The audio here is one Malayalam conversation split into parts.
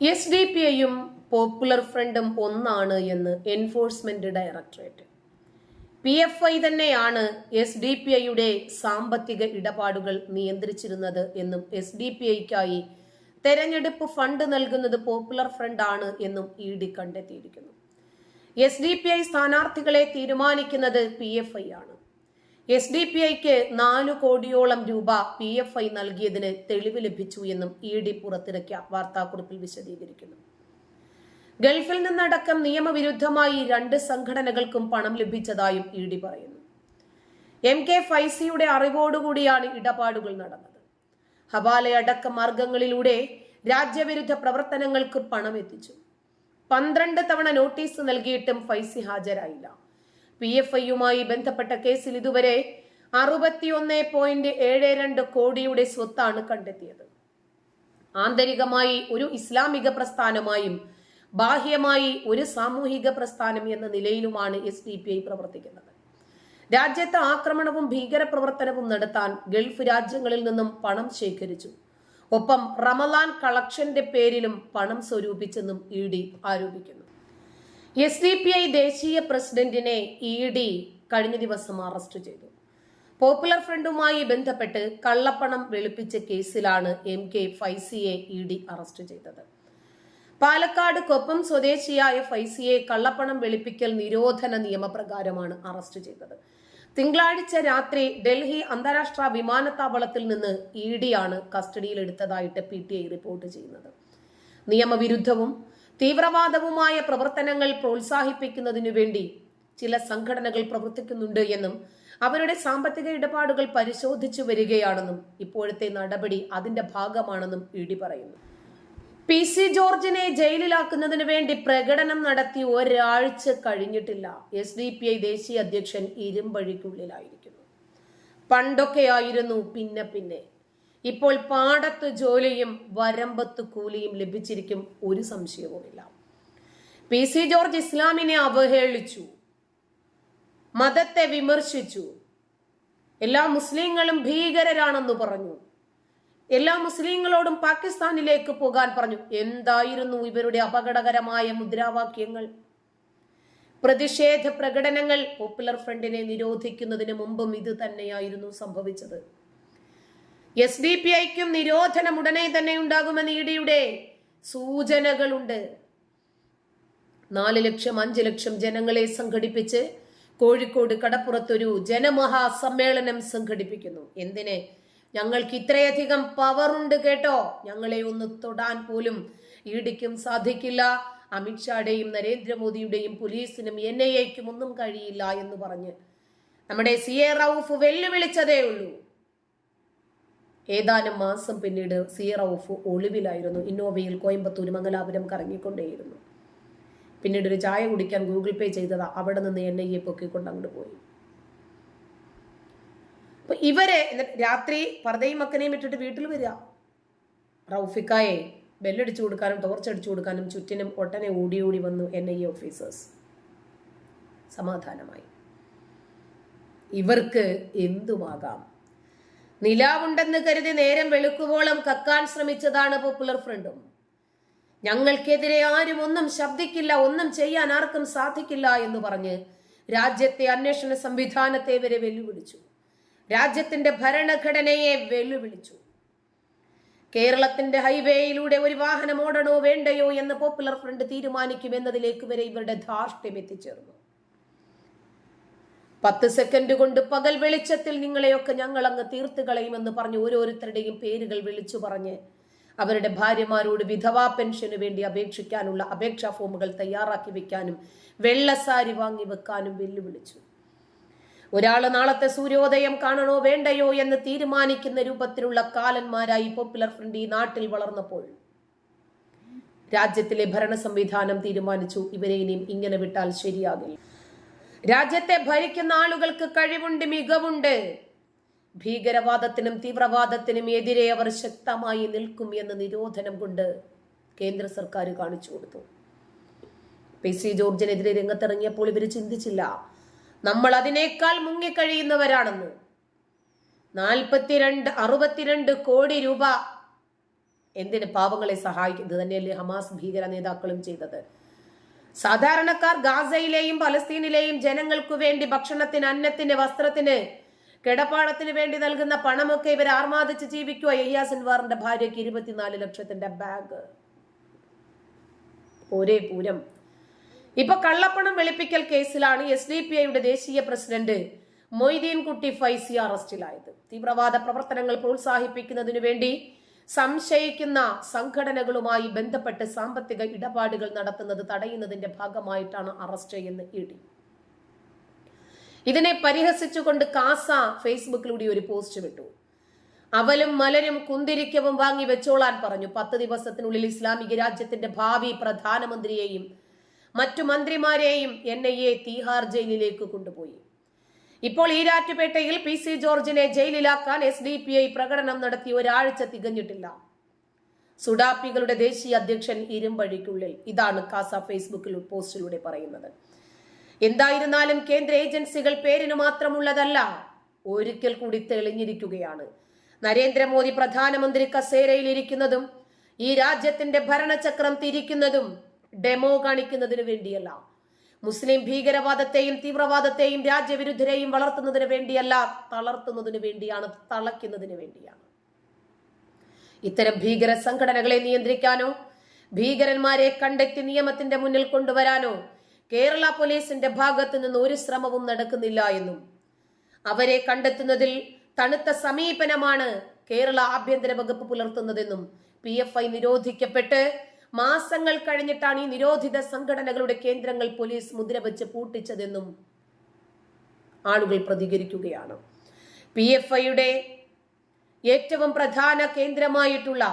എസ് ഡി പി ഐയും പോപ്പുലർ ഫ്രണ്ടും ഒന്നാണ് എന്ന് enforcement directorate P F I തന്നെയാണ് എസ് ഡി പി ഐയുടെ സാമ്പത്തിക ഇടപാടുകൾ നിയന്ത്രിച്ചിരുന്നത് എന്നും എസ് ഡി പി ഐക്കായി തെരഞ്ഞെടുപ്പ് ഫണ്ട് നൽകുന്നത് പോപ്പുലർ ഫ്രണ്ട് ആണ് എന്നും ഇ ഡി കണ്ടെത്തിയിരിക്കുന്നു. എസ് ഡി പി ഐ സ്ഥാനാർത്ഥികളെ തീരുമാനിക്കുന്നത് പി എഫ് ഐ ആണ്. എസ് ഡി പി ഐക്ക് നാലു കോടിയോളം രൂപ പി എഫ് ഐ നൽകിയതിന് തെളിവ് ലഭിച്ചു എന്നും ഇ ഡി പുറത്തിറക്കിയ വാർത്താക്കുറിപ്പിൽ വിശദീകരിക്കുന്നു. ഗൾഫിൽ നിന്നടക്കം നിയമവിരുദ്ധമായി രണ്ട് സംഘടനകൾക്കും പണം ലഭിച്ചതായും ഇ ഡി പറയുന്നു. എം കെ ഫൈസിയുടെ അറിവോടുകൂടിയാണ് ഇടപാടുകൾ നടന്നത്. ഹവാലയടക്കം മാർഗങ്ങളിലൂടെ രാജ്യവിരുദ്ധ പ്രവർത്തനങ്ങൾക്ക് പണം എത്തിച്ചു. പന്ത്രണ്ട് തവണ നോട്ടീസ് നൽകിയിട്ടും ഫൈസി ഹാജരായില്ല. പി എഫ് ഐയുമായി ബന്ധപ്പെട്ട കേസിൽ ഇതുവരെ അറുപത്തിയൊന്ന് പോയിന്റ് ഏഴ് രണ്ട് കോടിയുടെ സ്വത്താണ് കണ്ടെത്തിയത്. ആന്തരികമായി ഒരു ഇസ്ലാമിക പ്രസ്ഥാനമായും ബാഹ്യമായി ഒരു സാമൂഹിക പ്രസ്ഥാനം എന്ന നിലയിലുമാണ് എസ് ഡി പി ഐ പ്രവർത്തിക്കുന്നത്. രാജ്യത്ത് ആക്രമണവും ഭീകരപ്രവർത്തനവും നടത്താൻ ഗൾഫ് രാജ്യങ്ങളിൽ നിന്നും പണം ശേഖരിച്ചു. ഒപ്പം റമലാൻ കളക്ഷന്റെ പേരിലും പണം സ്വരൂപിച്ചെന്നും ഇ ഡി ആരോപിക്കുന്നു. എസ് ഡി പി ഐ ദേശീയ പ്രസിഡന്റിനെ ഇ ഡി കഴിഞ്ഞ ദിവസം അറസ്റ്റ് ചെയ്തു. പോപ്പുലർ ഫ്രണ്ടുമായി ബന്ധപ്പെട്ട് കള്ളപ്പണം വെളുപ്പിച്ച കേസിലാണ് എം കെ ഫൈസിയെ ഇ ഡി അറസ്റ്റ് ചെയ്തത്. പാലക്കാട് കൊപ്പം സ്വദേശിയായ ഫൈസിയെ കള്ളപ്പണം വെളുപ്പിക്കൽ നിരോധന നിയമപ്രകാരമാണ് അറസ്റ്റ് ചെയ്തത്. തിങ്കളാഴ്ച രാത്രി ഡൽഹി അന്താരാഷ്ട്ര വിമാനത്താവളത്തിൽ നിന്ന് ഇ ഡിയാണ് കസ്റ്റഡിയിലെടുത്തതായിട്ട് പി ടി ഐ റിപ്പോർട്ട് ചെയ്യുന്നത്. നിയമവിരുദ്ധവും തീവ്രവാദവുമായ പ്രവർത്തനങ്ങൾ പ്രോത്സാഹിപ്പിക്കുന്നതിനു വേണ്ടി ചില സംഘടനകൾ പ്രവർത്തിക്കുന്നുണ്ട് എന്നും അവരുടെ സാമ്പത്തിക ഇടപാടുകൾ പരിശോധിച്ചു വരികയാണെന്നും ഇപ്പോഴത്തെ നടപടി അതിന്റെ ഭാഗമാണെന്നും ഇടി പറയുന്നു. പി സി ജോർജിനെ ജയിലിലാക്കുന്നതിനു വേണ്ടി പ്രകടനം നടത്തി ഒരാഴ്ച കഴിഞ്ഞിട്ടില്ല. എസ് ഡി പി ഐ ദേശീയ അധ്യക്ഷൻ ഇരുമ്പഴിക്കുള്ളിലായിരിക്കുന്നു. പണ്ടൊക്കെയായിരുന്നു പിന്നെ പിന്നെ. ഇപ്പോൾ പാടത്ത് ജോലിയും വരമ്പത്ത് കൂലിയും ലഭിച്ചിരിക്കും ഒരു സംശയവുമില്ല. പി സി ജോർജ് ഇസ്ലാമിനെ അവഹേളിച്ചു. മതത്തെ വിമർശിച്ചു. എല്ലാ മുസ്ലിങ്ങളും ഭീകരരാണെന്ന് പറഞ്ഞു. എല്ലാ മുസ്ലിങ്ങളോടും പാകിസ്ഥാനിലേക്ക് പോകാൻ പറഞ്ഞു. എന്തായിരുന്നു ഇവരുടെ അപകടകരമായ മുദ്രാവാക്യങ്ങൾ? പ്രതിഷേധ പ്രകടനങ്ങൾ പോപ്പുലർ ഫ്രണ്ടിനെ നിരോധിക്കുന്നതിന് മുമ്പും ഇത് തന്നെയായിരുന്നു സംഭവിച്ചത്. എസ് ഡി പി ഐക്കും നിരോധനം ഉടനെ തന്നെ ഉണ്ടാകുമെന്ന് ഇ ഡിയുടെ സൂചനകളുണ്ട്. നാല് ലക്ഷം അഞ്ച് ലക്ഷം ജനങ്ങളെ സംഘടിപ്പിച്ച് കോഴിക്കോട് കടപ്പുറത്തൊരു ജനമഹാസമ്മേളനം സംഘടിപ്പിക്കുന്നു. എന്തിന്? ഞങ്ങൾക്ക് ഇത്രയധികം പവറുണ്ട് കേട്ടോ. ഞങ്ങളെ ഒന്ന് തൊടാൻ പോലും ഇടിക്കും സാധിക്കില്ല. അമിത്ഷായുടെയും നരേന്ദ്രമോദിയുടെയും പോലീസിനും എൻ ഐ എക്കും ഒന്നും കഴിയില്ല എന്ന് പറഞ്ഞ് നമ്മുടെ സി എ റൌഫ് വെല്ലുവിളിച്ചതേ ഉള്ളൂ. ഏതാനും മാസം പിന്നീട് സി ഓഫ് ഒളിവിലായിരുന്നു. ഇന്നോവയിൽ കോയമ്പത്തൂർ മംഗലാപുരം കറങ്ങിക്കൊണ്ടേയിരുന്നു. പിന്നീട് ഒരു ചായ കുടിക്കാൻ ഗൂഗിൾ പേ ചെയ്തതാ. അവിടെ നിന്ന് എൻ ഐ എ പൊക്കിക്കൊണ്ട് അങ്ങോട്ട് പോയി. അപ്പൊ ഇവരെ രാത്രി പർദ്ദയും മക്കനെയും ഇട്ടിട്ട് വീട്ടിൽ വരിക റൌഫിക്കായെ ബെല്ലടിച്ചു കൊടുക്കാനും ടോർച്ച് അടിച്ചു കൊടുക്കാനും ചുറ്റിനും ഒട്ടനെ ഓടി ഓടി വന്നു എൻ ഐ ഓഫീസേഴ്സ് സമാധാനമായി. ഇവർക്ക് എന്തുമാകാം? നിലാവുണ്ടെന്ന് കരുതി നേരം വെളുക്കുവോളം കക്കാൻ ശ്രമിച്ചതാണ് പോപ്പുലർ ഫ്രണ്ടും ഞങ്ങൾക്കെതിരെ ആരും ഒന്നും ശബ്ദിക്കില്ല ഒന്നും ചെയ്യാൻ ആർക്കും സാധിക്കില്ല എന്ന് പറഞ്ഞ് രാജ്യത്തെ അന്വേഷണ സംവിധാനത്തെ വരെ വെല്ലുവിളിച്ചു. രാജ്യത്തിന്റെ ഭരണഘടനയെ വെല്ലുവിളിച്ചു. കേരളത്തിന്റെ ഹൈവേയിലൂടെ ഒരു വാഹനം ഓടണോ വേണ്ടയോ എന്ന് പോപ്പുലർ ഫ്രണ്ട് തീരുമാനിക്കുമെന്നതിലേക്ക് വരെ ഇവരുടെ ധാർഷ്ട്യം എത്തിച്ചേർന്നു. പത്ത് സെക്കൻഡ് കൊണ്ട് പകൽ വെളിച്ചത്തിൽ നിങ്ങളെയൊക്കെ ഞങ്ങൾ അങ്ങ് തീർത്ത് കളയുമെന്ന് പറഞ്ഞ് ഓരോരുത്തരുടെയും പേരുകൾ വിളിച്ചു പറഞ്ഞ് അവരുടെ ഭാര്യമാരോട് വിധവാ പെൻഷന് വേണ്ടി അപേക്ഷിക്കാനുള്ള അപേക്ഷാ ഫോമുകൾ തയ്യാറാക്കി വെക്കാനും വെള്ളസാരി വാങ്ങി വെക്കാനും വെല്ലുവിളിച്ചു. ഒരാൾ നാളത്തെ സൂര്യോദയം കാണണോ വേണ്ടയോ എന്ന് തീരുമാനിക്കുന്ന രൂപത്തിലുള്ള കാലന്മാരായി പോപ്പുലർ ഫ്രണ്ട് ഈ നാട്ടിൽ വളർന്നപ്പോൾ രാജ്യത്തിലെ ഭരണ സംവിധാനം തീരുമാനിച്ചു. ഇവരെ ഇനിയും ഇങ്ങനെ വിട്ടാൽ ശരിയാകില്ല. രാജ്യത്തെ ഭരിക്കുന്ന ആളുകൾക്ക് കഴിവുണ്ട് മികവുണ്ട്. ഭീകരവാദത്തിനും തീവ്രവാദത്തിനും എതിരെ അവർ ശക്തമായി നിൽക്കും എന്ന നിരോധനം കൊണ്ട് കേന്ദ്ര സർക്കാർ കാണിച്ചു കൊടുത്തു. പി സി ജോർജിനെതിരെ രംഗത്തിറങ്ങിയപ്പോൾ ഇവർ ചിന്തിച്ചില്ല നമ്മൾ അതിനേക്കാൾ മുങ്ങിക്കഴിയുന്നവരാണെന്ന്. നാൽപ്പത്തിരണ്ട് അറുപത്തിരണ്ട് കോടി രൂപ എന്തിന് പാവങ്ങളെ സഹായിക്കുന്നത്? തന്നെയല്ലേ ഹമാസ് ഭീകര നേതാക്കളും ചെയ്തത്. സാധാരണക്കാർ ഗാസയിലെയും പലസ്തീനിലെയും ജനങ്ങൾക്കു വേണ്ടി ഭക്ഷണത്തിന് അന്നത്തിന് വസ്ത്രത്തിന് കിടപ്പാടത്തിന് വേണ്ടി നൽകുന്ന പണമൊക്കെ ഇവർ ആർമാദിച്ച് ജീവിക്കുക. യഹ്യാ സിൻവാറിന്റെ ഭാര്യയ്ക്ക് ഇരുപത്തിനാല് ലക്ഷത്തിന്റെ ബാഗ്. ഒരേ പൂരം. ഇപ്പൊ കള്ളപ്പണം വെളുപ്പിക്കൽ കേസിലാണ് എസ് ഡി പി ഐയുടെ ദേശീയ പ്രസിഡന്റ് മൊയ്തീൻ കുട്ടി ഫൈസി അറസ്റ്റിലായത്. തീവ്രവാദ പ്രവർത്തനങ്ങൾ പ്രോത്സാഹിപ്പിക്കുന്നതിനു വേണ്ടി സംശയിക്കുന്ന സംഘടനകളുമായി ബന്ധപ്പെട്ട് സാമ്പത്തിക ഇടപാടുകൾ നടത്തുന്നത് തടയുന്നതിന്റെ ഭാഗമായിട്ടാണ് അറസ്റ്റ് എന്ന് ഇ ഡി. ഇതിനെ പരിഹസിച്ചുകൊണ്ട് കാസ ഫേസ്ബുക്കിലൂടെ ഒരു പോസ്റ്റ് വിട്ടു. അവലും മലരും കുന്തിരിക്കവും വാങ്ങി വെച്ചോളാൻ പറഞ്ഞു. പത്ത് ദിവസത്തിനുള്ളിൽ ഇസ്ലാമിക രാജ്യത്തിന്റെ ഭാവി പ്രധാനമന്ത്രിയെയും മറ്റു മന്ത്രിമാരെയും എൻ ഐ എ തീഹാർ ജയിലിലേക്ക് കൊണ്ടുപോയി. ഇപ്പോൾ ഈരാറ്റുപേട്ടയിൽ പി സി ജോർജിനെ ജയിലിലാക്കാൻ എസ് ഡി പി ഐ പ്രകടനം നടത്തി ഒരാഴ്ച തികഞ്ഞിട്ടില്ല. സുഡാപ്പികളുടെ ദേശീയ അധ്യക്ഷൻ ഇരുമ്പഴിക്കുള്ളിൽ. ഇതാണ് കാസ ഫേസ്ബുക്കിൽ പോസ്റ്റിലൂടെ പറയുന്നത്. എന്തായിരുന്നാലും കേന്ദ്ര ഏജൻസികൾ പേരിന് മാത്രമുള്ളതല്ല ഒരിക്കൽ കൂടി തെളിഞ്ഞിരിക്കുകയാണ്. നരേന്ദ്രമോദി പ്രധാനമന്ത്രി കസേരയിൽ ഇരിക്കുന്നതും ഈ രാജ്യത്തിന്റെ ഭരണചക്രം തിരിക്കുന്നതും ഡെമോ കാണിക്കുന്നതിന് വേണ്ടിയല്ല. മുസ്ലിം ഭീകരവാദത്തെയും തീവ്രവാദത്തെയും രാജ്യവിരുദ്ധരെയും വളർത്തുന്നതിന് വേണ്ടിയല്ല തളർത്തുന്നതിന് വേണ്ടിയാണ് തളയ്ക്കുന്നതിന് വേണ്ടിയാണ്. ഇത്തരം ഭീകര സംഘടനകളെ നിയന്ത്രിക്കാനോ ഭീകരന്മാരെ കണ്ടെത്തി നിയമത്തിന്റെ മുന്നിൽ കൊണ്ടുവരാനോ കേരള പോലീസിന്റെ ഭാഗത്തു നിന്ന് ഒരു ശ്രമവും നടക്കുന്നില്ല എന്നും അവരെ കണ്ടെത്തുന്നതിൽ തണുത്ത സമീപനമാണ് കേരള ആഭ്യന്തര വകുപ്പ് പുലർത്തുന്നതെന്നും പി നിരോധിക്കപ്പെട്ട് മാസങ്ങൾ കഴിഞ്ഞിട്ടാണ് ഈ നിരോധിത സംഘടനകളുടെ കേന്ദ്രങ്ങൾ പോലീസ് മുദ്ര വെച്ച് പൂട്ടിച്ചതെന്നും ആളുകൾ പ്രതികരിക്കുകയാണ്. പി എഫ് ഐയുടെ ഏറ്റവും പ്രധാന കേന്ദ്രമായിട്ടുള്ള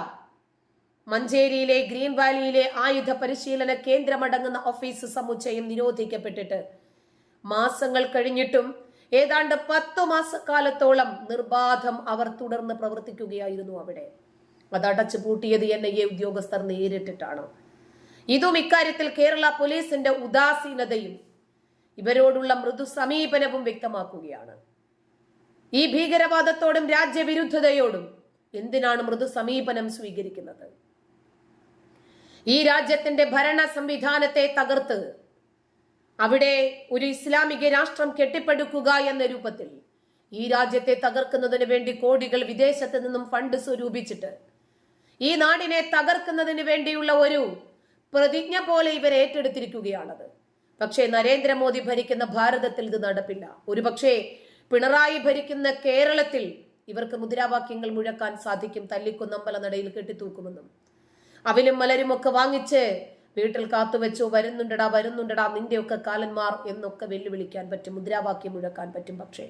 മഞ്ചേരിയിലെ ഗ്രീൻ വാലിയിലെ ആയുധ പരിശീലന കേന്ദ്രമടങ്ങുന്ന ഓഫീസ് സമുച്ചയം നിരോധിക്കപ്പെട്ടിട്ട് മാസങ്ങൾ കഴിഞ്ഞിട്ടും ഏതാണ്ട് പത്തു മാസക്കാലത്തോളം നിർബാധം അവർ തുടർന്ന് പ്രവർത്തിക്കുകയായിരുന്നു അവിടെ. അത് അടച്ചു പൂട്ടിയത് എൻ ഐ എ ഉദ്യോഗസ്ഥർ നേരിട്ടിട്ടാണ്. ഇതും ഇക്കാര്യത്തിൽ കേരള പോലീസിന്റെ ഉദാസീനതയും ഇവരോടുള്ള മൃദു സമീപനവും വ്യക്തമാക്കുകയാണ്. ഈ ഭീകരവാദത്തോടും രാജ്യവിരുദ്ധതയോടും എന്തിനാണ് മൃദു സമീപനം സ്വീകരിക്കുന്നത്? ഈ രാജ്യത്തിന്റെ ഭരണ സംവിധാനത്തെ തകർത്ത് അവിടെ ഒരു ഇസ്ലാമിക രാഷ്ട്രം കെട്ടിപ്പടുക്കുക എന്ന രൂപത്തിൽ ഈ രാജ്യത്തെ തകർക്കുന്നതിന് വേണ്ടി കോടികൾ വിദേശത്ത് നിന്നും ഫണ്ട് സ്വരൂപിച്ചിട്ട് ഈ നാടിനെ തകർക്കുന്നതിന് വേണ്ടിയുള്ള ഒരു പ്രതിജ്ഞ പോലെ ഇവർ ഏറ്റെടുത്തിരിക്കുകയാണത്. പക്ഷേ നരേന്ദ്രമോദി ഭരിക്കുന്ന ഭാരതത്തിൽ ഇത് നടപ്പില്ല. ഒരുപക്ഷെ പിണറായി ഭരിക്കുന്ന കേരളത്തിൽ ഇവർക്ക് മുദ്രാവാക്യങ്ങൾ മുഴക്കാൻ സാധിക്കും തല്ലിക്കുന്നമ്പല നടയിൽ കെട്ടിത്തൂക്കുമെന്നും. അവലും മലരുമൊക്കെ വാങ്ങിച്ച് വീട്ടിൽ കാത്തുവെച്ചു വരുന്നുണ്ടടാ വരുന്നുണ്ടടാ നിന്റെയൊക്കെ കാലന്മാർ എന്നൊക്കെ വെല്ലുവിളിക്കാൻ പറ്റും മുദ്രാവാക്യം മുഴക്കാൻ പറ്റും. പക്ഷേ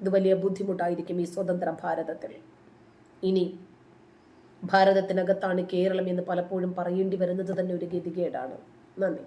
ഇത് വലിയ ബുദ്ധിമുട്ടായിരിക്കും ഈ സ്വതന്ത്ര ഭാരതത്തിൽ. ഇനി ഭാരതത്തിനകത്താണ് കേരളം എന്ന് പലപ്പോഴും പറയേണ്ടി വരുന്നത് തന്നെ ഒരു ഗതികേടാണ്. നന്ദി.